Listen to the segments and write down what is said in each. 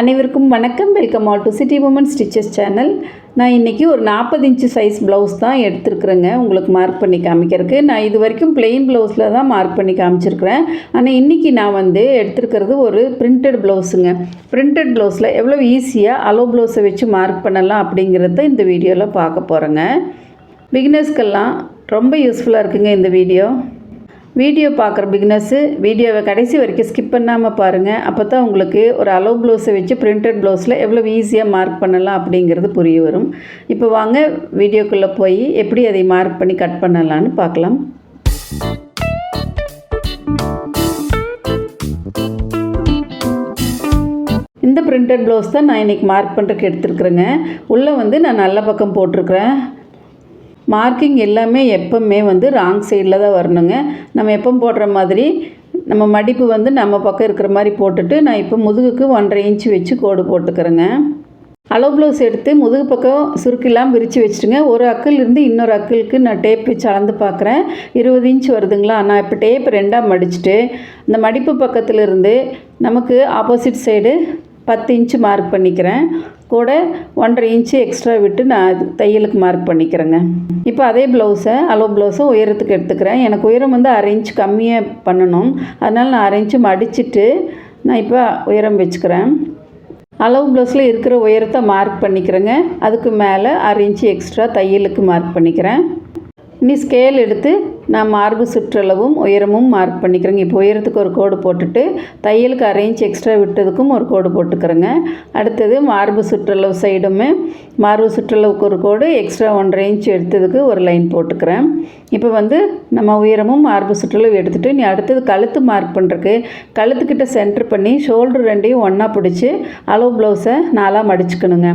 அனைவருக்கும் வணக்கம். Welcome all to city women stitches channel நான் இன்றைக்கி ஒரு நாற்பது இன்ச்சு சைஸ் ப்ளவுஸ் தான் எடுத்துருக்குறேங்க. உங்களுக்கு மார்க் பண்ணி காமிக்கிறதுக்கு. நான் இது வரைக்கும் பிளெயின் ப்ளவுஸில் தான் மார்க் பண்ணி காமிச்சிருக்கிறேன். ஆனால் இன்றைக்கி நான் வந்து எடுத்துருக்கிறது ஒரு பிரிண்டட் ப்ளவுஸுங்க பிரிண்டட் ப்ளவுஸில் எவ்வளோ ஈஸியாக அலோ ப்ளவுஸை வச்சு மார்க் பண்ணலாம் அப்படிங்கிறத இந்த வீடியோவில் பார்க்க போகிறேங்க பிகினர்ஸ்க்கெல்லாம் ரொம்ப யூஸ்ஃபுல்லாக இருக்குங்க இந்த வீடியோ வீடியோ பார்க்குற பிக்னஸ்ஸு வீடியோவை கடைசி வரைக்கும் ஸ்கிப் பண்ணாமல் பாருங்கள் அப்போ தான் உங்களுக்கு ஒரு அலோ ப்ளவுஸை வச்சு பிரிண்டட் ப்ளவுஸில் எவ்வளோ ஈஸியாக மார்க் பண்ணலாம் அப்படிங்கிறது புரிய வரும். இப்போ வாங்க வீடியோக்குள்ளே போய் எப்படி அதை மார்க் பண்ணி கட் பண்ணலான்னு பார்க்கலாம். இந்த பிரிண்டட் ப்ளவுஸ் தான் நான் இன்றைக்கி மார்க் பண்ணுறதுக்கு எடுத்துருக்குறேங்க. உள்ளே வந்து நான் நல்ல பக்கம் போட்டிருக்கிறேன். மார்க்கிங் எல்லாமே எப்பவுமே வந்து ராங் சைடில் தான் வரணுங்க. நம்ம எப்போ போடுற மாதிரி நம்ம மடிப்பு வந்து நம்ம பக்கம் இருக்கிற மாதிரி போட்டுட்டு நான் இப்போ முதுகுக்கு ஒன்றரை இன்ச்சு வச்சு கோடு போட்டுக்கிறேங்க. அலோ ப்ளவுஸ் எடுத்து முதுகு பக்கம் சுருக்கெல்லாம் விரித்து வச்சுட்டுங்க. ஒரு அக்கிலிருந்து இன்னொரு அக்கிலுக்கு நான் டேப் வச்சு அளந்து பார்க்குறேன் இருபது இன்ச் வருதுங்களா? நான் இப்போ டேப் ரெண்டாக மடிச்சுட்டு இந்த மடிப்பு பக்கத்துலேருந்து நமக்கு ஆப்போசிட் சைடு பத்து இன்ச்சு மார்க் பண்ணிக்கிறேன். கூட ஒன்றரை இன்ச்சு எக்ஸ்ட்ரா விட்டு நான் அது தையலுக்கு மார்க் பண்ணிக்கிறேங்க. இப்போ அதே ப்ளவுஸை அலோ ப்ளவுஸை உயரத்துக்கு எடுத்துக்கிறேன். எனக்கு உயரம் வந்து அரை இன்ச்சு கம்மியாக பண்ணணும். அதனால் நான் அரை இன்ச்சு மடிச்சுட்டு நான் இப்போ உயரம் வச்சுக்கிறேன். அளவு ப்ளவுஸில் இருக்கிற உயரத்தை மார்க் பண்ணிக்கிறேங்க. அதுக்கு மேலே அரை இன்ச்சு எக்ஸ்ட்ரா தையலுக்கு மார்க் பண்ணிக்கிறேன். இனி ஸ்கேல் எடுத்து நான் மார்பு சுற்றளவும் உயரமும் மார்க் பண்ணிக்கிறேங்க. இப்போ உயரத்துக்கு ஒரு கோடு போட்டுட்டு தையலுக்கு அரை இன்ச் எக்ஸ்ட்ரா விட்டதுக்கும் ஒரு கோடு போட்டுக்கிறேங்க. அடுத்தது மார்பு சுற்றளவு சைடுமே மார்பு சுற்றளவுக்கு ஒரு கோடு எக்ஸ்ட்ரா ஒன்றரை இன்ச் எடுத்ததுக்கு ஒரு லைன் போட்டுக்கிறேன். இப்போ வந்து நம்ம உயரமும் மார்பு சுற்றளவு எடுத்துகிட்டு நீ அடுத்தது கழுத்து மார்க் பண்ணுறக்கு கழுத்துக்கிட்ட சென்டர் பண்ணி ஷோல்டர் ரெண்டையும் ஒன்றா பிடிச்சி அளவு ப்ளவுஸை நாலாக மடிச்சுக்கணுங்க.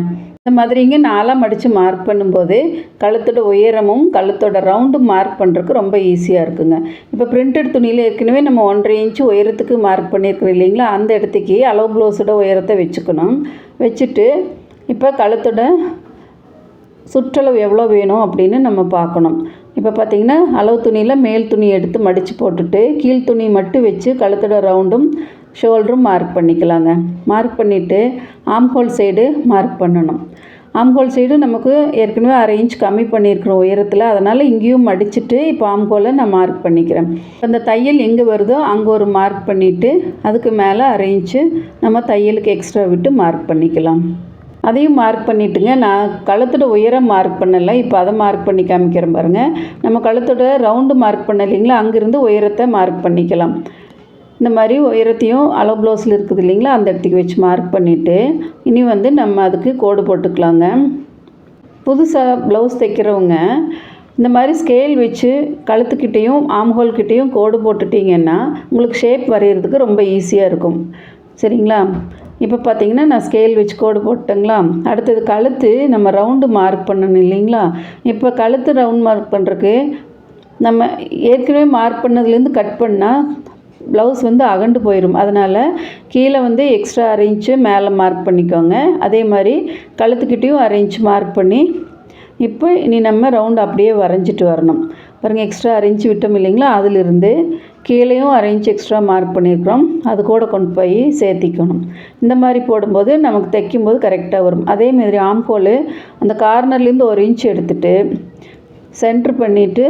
இந்த மாதிரிங்க நாலாம் மடித்து மார்க் பண்ணும்போது கழுத்தோட உயரமும் கழுத்தோட ரவுண்டும் மார்க் பண்ணுறதுக்கு ரொம்ப ஈஸியாக இருக்குங்க. இப்போ பிரிண்டட் துணியில் ஏற்கனவே நம்ம ஒன்றரை இன்ச்சு உயரத்துக்கு மார்க் பண்ணியிருக்கிறோம் இல்லைங்களா? அந்த இடத்துக்கு அளவு ப்ளவுஸோட உயரத்தை வச்சுக்கணும். வச்சுட்டு இப்போ கழுத்தோட சுற்றளவு எவ்வளோ வேணும் அப்படின்னு நம்ம பார்க்கணும். இப்போ பார்த்திங்கன்னா அளவு துணியில் மேல் துணி எடுத்து மடித்து போட்டுட்டு கீழ் துணி மட்டும் வச்சு கழுத்தோட ரவுண்டும் ஷோல்டரும் மார்க் பண்ணிக்கலாங்க. மார்க் பண்ணிவிட்டு ஆம்ஹோல் சைடு மார்க் பண்ணணும். ஆம்கோல் சைடு நமக்கு ஏற்கனவே அரை இன்ச் கம்மி பண்ணியிருக்கிறோம் உயரத்தில். அதனால் இங்கேயும் மடிச்சுட்டு இப்போ ஆம்கோலை நான் மார்க் பண்ணிக்கிறேன். அந்த தையல் எங்கே வருதோ அங்கே ஒரு மார்க் பண்ணிவிட்டு அதுக்கு மேலே அரை இன்ச்சு நம்ம தையலுக்கு எக்ஸ்ட்ரா விட்டு மார்க் பண்ணிக்கலாம். அதையும் மார்க் பண்ணிட்டுங்க. நான் கழுத்தோட உயரம் மார்க் பண்ணலை. இப்போ அதை மார்க் பண்ணி காமிக்கிறேன் பாருங்கள் நம்ம கழுத்தோட ரவுண்டு மார்க் பண்ண இல்லைங்களா? அங்கேருந்து உயரத்தை மார்க் பண்ணிக்கலாம். இந்த மாதிரி உயரத்தையும் அளவு ப்ளவுஸில் இருக்குது இல்லைங்களா அந்த இடத்துக்கு வச்சு மார்க் பண்ணிவிட்டு இனி வந்து நம்ம அதுக்கு கோடு போட்டுக்கலாங்க. புதுசாக ப்ளவுஸ் தைக்கிறவங்க இந்த மாதிரி ஸ்கேல் வச்சு கழுத்துக்கிட்டேயும் ஆம்ஹோல்கிட்டேயும் கோடு போட்டுட்டிங்கன்னா உங்களுக்கு ஷேப் வரைகிறதுக்கு ரொம்ப ஈஸியாக இருக்கும். சரிங்களா? இப்போ பார்த்தீங்கன்னா நான் ஸ்கேல் வச்சு கோடு போட்டுங்களா அடுத்தது கழுத்து நம்ம ரவுண்டு மார்க் பண்ணணும் இல்லைங்களா? இப்போ கழுத்து ரவுண்ட் மார்க் பண்ணுறக்கு நம்ம ஏற்கனவே மார்க் பண்ணதுலேருந்து கட் பண்ணால் ப்ளவுஸ் வந்து அகண்டு போயிடும் அதனால் கீழே வந்து எக்ஸ்ட்ரா அரேஞ்சு மேலே மார்க் பண்ணிக்கோங்க. அதே மாதிரி கழுத்துக்கிட்டேயும் அரேஞ்ச் மார்க் பண்ணி இப்போ இனி நம்ம ரவுண்டு அப்படியே வரைஞ்சிட்டு வரணும். பாருங்கள் எக்ஸ்ட்ரா அரேஞ்ச் விட்டோம் இல்லைங்களா? அதிலிருந்து கீழேயும் அரேஞ்ச் எக்ஸ்ட்ரா மார்க் பண்ணியிருக்கிறோம் அது கூட கொண்டு போய் சேர்த்திக்கணும். இந்த மாதிரி போடும்போது நமக்கு தைக்கும்போது கரெக்டாக வரும். அதே மாதிரி ஆம்கோல் அந்த கார்னர்லேருந்து ஒரு இன்ச் எடுத்துகிட்டு சென்ட்ரு பண்ணிவிட்டு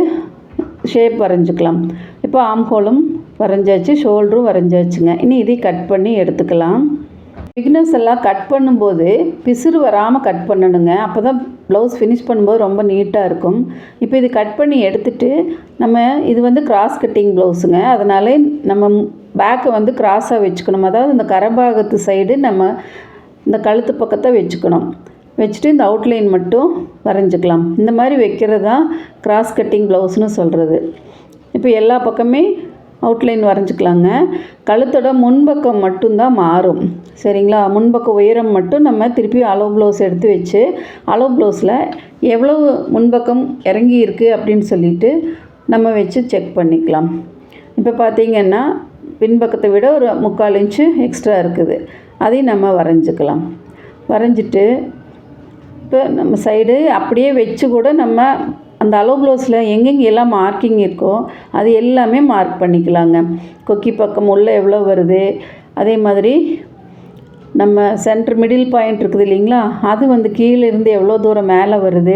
ஷேப் வரைஞ்சிக்கலாம். இப்போ ஆம்ஹோலும் வரைஞ்சாச்சு ஷோல்டரும் வரைஞ்சாச்சுங்க. இனி இதை கட் பண்ணி எடுத்துக்கலாம். பிக்னஸ் எல்லாம் கட் பண்ணும்போது பிசுறு வராமல் கட் பண்ணணுங்க. அப்போ தான் ப்ளவுஸ் ஃபினிஷ் பண்ணும்போது ரொம்ப நீட்டாக இருக்கும். இப்போ இது கட் பண்ணி எடுத்துட்டு நம்ம இது வந்து கிராஸ் கட்டிங் ப்ளவுஸுங்க அதனால நம்ம பேக்கை வந்து கிராஸாக வச்சுக்கணும். அதாவது இந்த கரபாகத்து சைடு நம்ம இந்த கழுத்து பக்கத்தை வச்சுக்கணும். வச்சுட்டு இந்த அவுட்லைன் மட்டும் வரைஞ்சிக்கலாம். இந்த மாதிரி வைக்கிறது தான் கிராஸ் கட்டிங் ப்ளவுஸ்னு சொல்கிறது இப்போ எல்லா பக்கமே அவுட்லைன் வரைஞ்சிக்கலாங்க. கழுத்தோட முன்பக்கம் மட்டும்தான் மாறும். சரிங்களா? முன்பக்க உயரம் மட்டும் நம்ம திருப்பி அளவு ப்ளவுஸ் எடுத்து வச்சு அளவு ப்ளவுஸில் எவ்வளவு முன்பக்கம் இறங்கி இருக்குது அப்படின்னு சொல்லிட்டு நம்ம வச்சு செக் பண்ணிக்கலாம். இப்போ பார்த்திங்கன்னா பின்பக்கத்தை விட ஒரு முக்கால் இன்ச்சு எக்ஸ்ட்ரா இருக்குது. அதையும் நம்ம வரைஞ்சிக்கலாம். வரைஞ்சிட்டு இப்போ நம்ம சைடு அப்படியே வச்சு கூட நம்ம அந்த அலோ ப்ளவுஸில் எங்கெங்கே எல்லாம் மார்க்கிங் இருக்கோ அது எல்லாமே மார்க் பண்ணிக்கலாங்க. கொக்கி பக்கம் உள்ள எவ்வளோ வருது? அதே மாதிரி நம்ம சென்டர் மிடில் பாயிண்ட் இருக்குது இல்லைங்களா? அது வந்து கீழே இருந்து எவ்வளோ தூரம் மேலே வருது?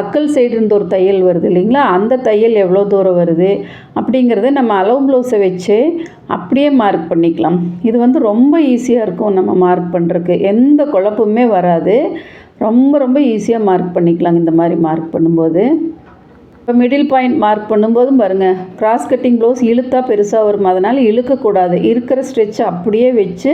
அக்கல் சைடு இருந்து ஒரு தையல் வருது இல்லைங்களா? அந்த தையல் எவ்வளோ தூரம் வருது? அப்படிங்கிறத நம்ம அளவு ப்ளவுஸை வச்சு அப்படியே மார்க் பண்ணிக்கலாம். இது வந்து ரொம்ப ஈஸியாக இருக்கும் நம்ம மார்க் பண்ணுறதுக்கு எந்த குழப்பமுமே வராது. ரொம்ப ரொம்ப ஈஸியாக மார்க் பண்ணிக்கலாங்க. இந்த மாதிரி மார்க் பண்ணும்போது. இப்போ மிடில் பாயிண்ட் மார்க் பண்ணும்போதும் பாருங்கள் கிராஸ் கட்டிங் ப்ளவுஸ் இழுத்தா பெருசாக வரும். அதனால் இழுக்கக்கூடாது. இருக்கிற ஸ்ட்ரெச் அப்படியே வச்சு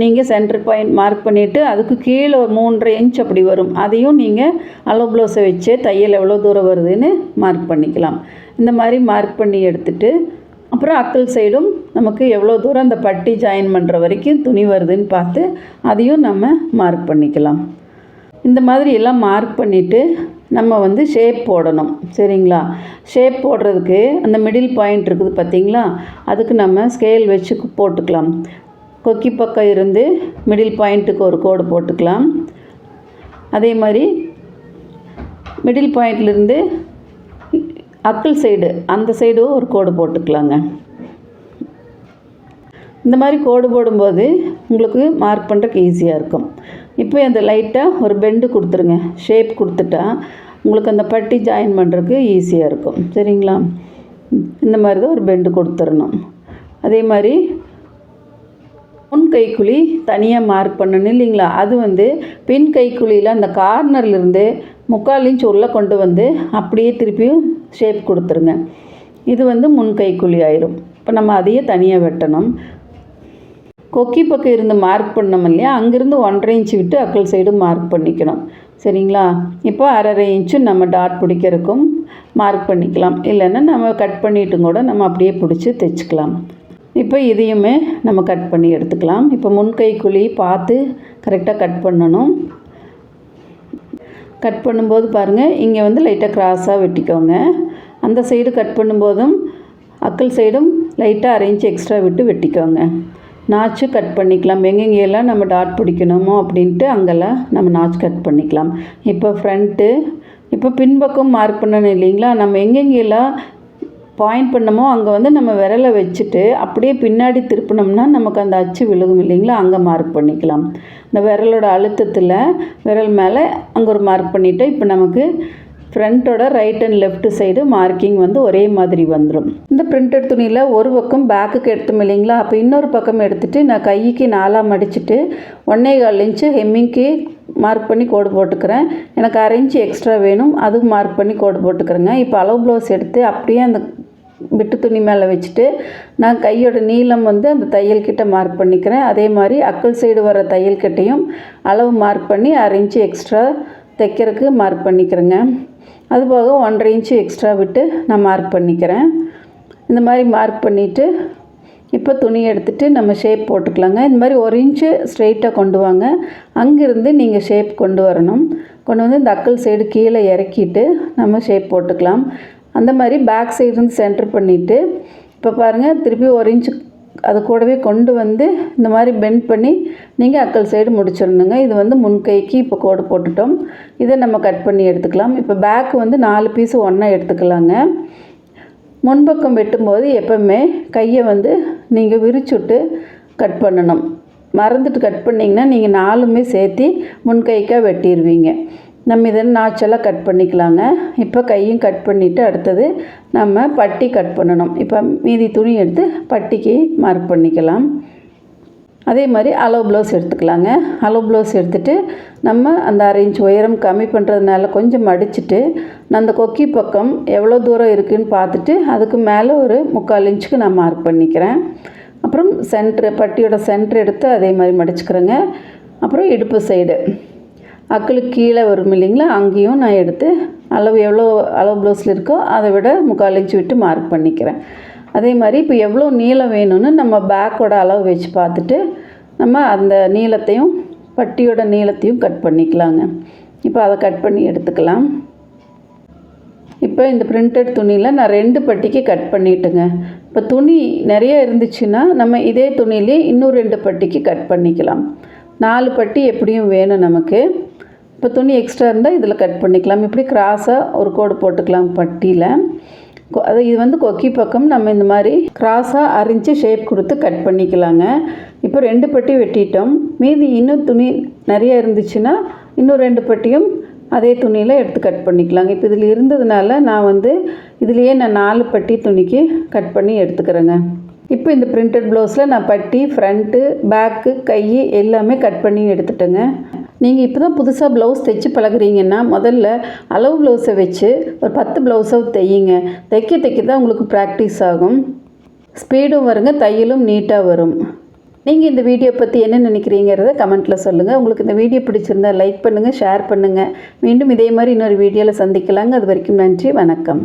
நீங்கள் சென்டர் பாயிண்ட் மார்க் பண்ணிவிட்டு அதுக்கு கீழே ஒரு மூன்றரை இன்ச் அப்படி வரும். அதையும் நீங்கள் அளவு ப்ளவுஸை வச்சே தையல் எவ்வளோ தூரம் வருதுன்னு மார்க் பண்ணிக்கலாம். இந்த மாதிரி மார்க் பண்ணி எடுத்துட்டு அப்புறம் அக்கல் சைடும் நமக்கு எவ்வளோ தூரம் அந்த பட்டி ஜாயின் பண்ணுற வரைக்கும் துணி வருதுன்னு பார்த்து அதையும் நம்ம மார்க் பண்ணிக்கலாம். இந்த மாதிரி எல்லாம் மார்க் பண்ணிவிட்டு நம்ம வந்து ஷேப் போடணும். சரிங்களா? ஷேப் போடுறதுக்கு அந்த மிடில் பாயிண்ட் இருக்குது பார்த்தீங்களா? அதுக்கு நம்ம ஸ்கேல் வச்சு போட்டுக்கலாம். கொக்கி பக்கம் இருந்து மிடில் பாயிண்ட்டுக்கு ஒரு கோடு போட்டுக்கலாம். அதே மாதிரி மிடில் பாயிண்ட்லேருந்து அக்கல் சைடு அந்த சைடும் ஒரு கோடு போட்டுக்கலாங்க. இந்த மாதிரி கோடு போடும்போது உங்களுக்கு மார்க் பண்ணுறதுக்கு ஈஸியாக இருக்கும். இப்போ அந்த லைட்டாக ஒரு பெண்டு கொடுத்துருங்க. ஷேப் கொடுத்துட்டா உங்களுக்கு அந்த பட்டி ஜாயின் பண்ணுறதுக்கு ஈஸியாக இருக்கும். சரிங்களா? இந்த மாதிரி தான் ஒரு பெண்டு கொடுத்துடணும். அதே மாதிரி முன் கைக்குழி தனியாக மார்க் பண்ணணும் இல்லைங்களா? அது வந்து பின் கைக்குழியில் அந்த கார்னர்லேருந்து முக்கால் இன்ச் உள்ளே கொண்டு வந்து அப்படியே திருப்பியும் ஷேப் கொடுத்துருங்க. இது வந்து முன் கைக்குழி ஆயிரும். இப்போ நம்ம அதையே தனியாக வெட்டணும். கொக்கி பக்கம் இருந்து மார்க் பண்ணோம் இல்லையா? அங்கேருந்து ஒன்றரை இன்ச்சு விட்டு அக்கல் சைடு மார்க் பண்ணிக்கணும். சரிங்களா? இப்போ அரை இன்ச்சு நம்ம டாட் பிடிக்கிறதுக்கும் மார்க் பண்ணிக்கலாம். இல்லைன்னா நம்ம கட் பண்ணிட்டும் கூட நம்ம அப்படியே பிடிச்சி தைச்சிக்கலாம். இப்போ இதையுமே நம்ம கட் பண்ணி எடுத்துக்கலாம். இப்போ முன்கை குழி பார்த்து கரெக்டாக கட் பண்ணணும். கட் பண்ணும்போது பாருங்கள் இங்கே வந்து லைட்டாக கிராஸாக வெட்டிக்கோங்க. அந்த சைடு கட் பண்ணும்போதும் அக்கல் சைடும் லைட்டாக அரை இன்ச் எக்ஸ்ட்ரா விட்டு வெட்டிக்கோங்க. நாச்சு கட் பண்ணிக்கலாம். எங்கெங்கெல்லாம் நம்ம டாட் பிடிக்கணுமோ அப்படின்ட்டு அங்கெல்லாம் நம்ம நாச் கட் பண்ணிக்கலாம். இப்போ ஃப்ரண்ட்டு இப்போ பின்பக்கம் மார்க் பண்ணணும் இல்லைங்களா? நம்ம எங்கெங்கெல்லாம் பாயிண்ட் பண்ணமோ அங்கே வந்து நம்ம விரலை வச்சுட்டு அப்படியே பின்னாடி திருப்பினோம்னா நமக்கு அந்த அச்சு விழுகும் இல்லைங்களா? அங்கே மார்க் பண்ணிக்கலாம். இந்த விரலோட அழுத்தத்தில் விரல் மேலே அங்கே ஒரு மார்க் பண்ணிவிட்டு இப்போ நமக்கு ஃப்ரண்ட்டோட right and left side marking வந்து ஒரே மாதிரி வந்துடும் இந்த பிரிண்டட் துணியில் ஒரு பக்கம் பேக்குக்கு எடுத்தோம் இல்லைங்களா? அப்போ இன்னொரு பக்கம் எடுத்துகிட்டு நான் கைக்கு நாலாக மடிச்சுட்டு ஒன்றே கால் இன்ச்சு ஹெம்மிங்க்கு மார்க் பண்ணி கோடு போட்டுக்கிறேன். எனக்கு அரை எக்ஸ்ட்ரா வேணும் அதுவும் மார்க் பண்ணி கோடு போட்டுக்கிறேங்க. இப்போ அளவு ப்ளவுஸ் எடுத்து அப்படியே அந்த விட்டு துணி மேலே வச்சுட்டு நான் கையோட நீளம் வந்து அந்த தையல் கிட்ட மார்க் பண்ணிக்கிறேன். அதே மாதிரி அக்கல் சைடு வர தையல் கிட்டையும் அளவு மார்க் பண்ணி அரை எக்ஸ்ட்ரா தைக்கிறதுக்கு மார்க் பண்ணிக்கிறேங்க. அது போக ஒன்றரை இன்ச்சு எக்ஸ்ட்ரா விட்டு நான் மார்க் பண்ணிக்கிறேன். இந்த மாதிரி மார்க் பண்ணிவிட்டு இப்போ துணி எடுத்துகிட்டு நம்ம ஷேப் போட்டுக்கலாங்க. இந்த மாதிரி ஒரு இன்ச்சு ஸ்ட்ரெயிட்டாக கொண்டு வாங்க. அங்கேருந்து நீங்கள் ஷேப் கொண்டு வரணும். கொண்டு வந்து இந்த அக்கல் சைடு கீழே இறக்கிட்டு நம்ம ஷேப் போட்டுக்கலாம். அந்த மாதிரி பேக் சைடு இருந்து சென்டர் பண்ணிவிட்டு இப்போ பாருங்கள் திருப்பி ஒரு இன்ச்சு அது கூடவே கொண்டு வந்து இந்த மாதிரி பெண்ட் பண்ணி நீங்கள் அக்கல் சைடு முடிச்சிடணுங்க. இது வந்து முன்கைக்கு இப்போ கோடு போட்டுட்டோம். இதை நம்ம கட் பண்ணி எடுத்துக்கலாம். இப்போ பேக் வந்து நாலு பீஸு ஒன்றா எடுத்துக்கலாங்க. முன்பக்கம் வெட்டும்போது எப்போவுமே கையை வந்து நீங்கள் விரிச்சுட்டு கட் பண்ணணும். மறந்துட்டு கட் பண்ணிங்கன்னா நீங்கள் நாலுமே சேர்த்து முன்கைக்காக வெட்டிடுவீங்க நம்ம இதை நாச்செல்லாம் கட் பண்ணிக்கலாங்க. இப்போ கையும் கட் பண்ணிவிட்டு அடுத்தது நம்ம பட்டி கட் பண்ணணும். இப்போ மீதி துணி எடுத்து பட்டிக்கு மார்க் பண்ணிக்கலாம். அதே மாதிரி அளவு ப்ளவுஸ் எடுத்துக்கலாங்க. அளவு ப்ளவுஸ் எடுத்துகிட்டு நம்ம அந்த அரை இன்ச் உயரம் கம்மி பண்ணுறதுனால கொஞ்சம் மடிச்சுட்டு நான் அந்த கொக்கி பக்கம் எவ்வளோ தூரம் இருக்குதுன்னு பார்த்துட்டு அதுக்கு மேலே ஒரு முக்கால் இன்ச்சுக்கு நான் மார்க் பண்ணிக்கிறேன். அப்புறம் சென்ட்ரு பட்டியோட சென்ட்ரு எடுத்து அதே மாதிரி மடிச்சுக்கிறேங்க. அப்புறம் இடுப்பு சைடு அக்களுக்கு கீழே வரும் இல்லைங்களா? அங்கேயும் நான் எடுத்து அளவு எவ்வளோ அளவு ப்ளவுஸில் இருக்கோ அதை விட முக்கால் இன்ச்சு விட்டு மார்க் பண்ணிக்கிறேன். அதே மாதிரி இப்போ எவ்வளோ நீளம் வேணும்னு நம்ம பேக்கோட அளவு வச்சு பார்த்துட்டு நம்ம அந்த நீளத்தையும் பட்டியோட நீளத்தையும் கட் பண்ணிக்கலாங்க. இப்போ அதை கட் பண்ணி எடுத்துக்கலாம். இப்போ இந்த பிரிண்டட் துணியில் நான் ரெண்டு பட்டிக்கு கட் பண்ணிட்டேங்க. இப்போ துணி நிறைய இருந்துச்சுன்னா நம்ம இதே துணியிலே இன்னும் ரெண்டு பட்டிக்கு கட் பண்ணிக்கலாம். நாலு பட்டி எப்படியும் வேணும் நமக்கு. இப்போ துணி எக்ஸ்ட்ரா இருந்தால் இதில் கட் பண்ணிக்கலாம். இப்படி கிராஸாக ஒரு கோடு போட்டுக்கலாம் பட்டியில். அது இது வந்து கொக்கி பக்கம் நம்ம இந்த மாதிரி கிராஸாக அரிஞ்சு ஷேப் கொடுத்து கட் பண்ணிக்கலாங்க. இப்போ ரெண்டு பட்டி வெட்டிட்டோம். மீதி இன்னும் துணி நிறைய இருந்துச்சுன்னா இன்னும் ரெண்டு பட்டியும் அதே துணியில் எடுத்து கட் பண்ணிக்கலாங்க. இப்போ இதில் இருந்ததுனால நான் வந்து இதுலேயே நான் நாலு பட்டி துணிக்கு கட் பண்ணி எடுத்துக்கிறேங்க. இப்போ இந்த பிரிண்டட் ப்ளவுஸில் நான் பட்டி ஃப்ரண்ட்டு பேக்கு கை எல்லாமே கட் பண்ணி எடுத்துட்டேங்க. நீங்கள் இப்போ தான் புதுசாக ப்ளவுஸ் தைச்சு பழகுறீங்கன்னா முதல்ல அளவு ப்ளவுஸை வச்சு ஒரு பத்து ப்ளவுஸை தையுங்க. தைக்க தைக்க தான் உங்களுக்கு ப்ராக்டிஸ் ஆகும். ஸ்பீடும் வருங்க தையலும் நீட்டாக வரும். நீங்கள் இந்த வீடியோ பற்றி என்ன நினைக்கிறீங்கிறத கமெண்ட்டில் சொல்லுங்கள் உங்களுக்கு இந்த வீடியோ பிடிச்சிருந்தா லைக் பண்ணுங்கள் ஷேர் பண்ணுங்கள் மீண்டும் இதே மாதிரி இன்னொரு வீடியோவில் சந்திக்கலாங்க. அது வரைக்கும் நன்றி வணக்கம்.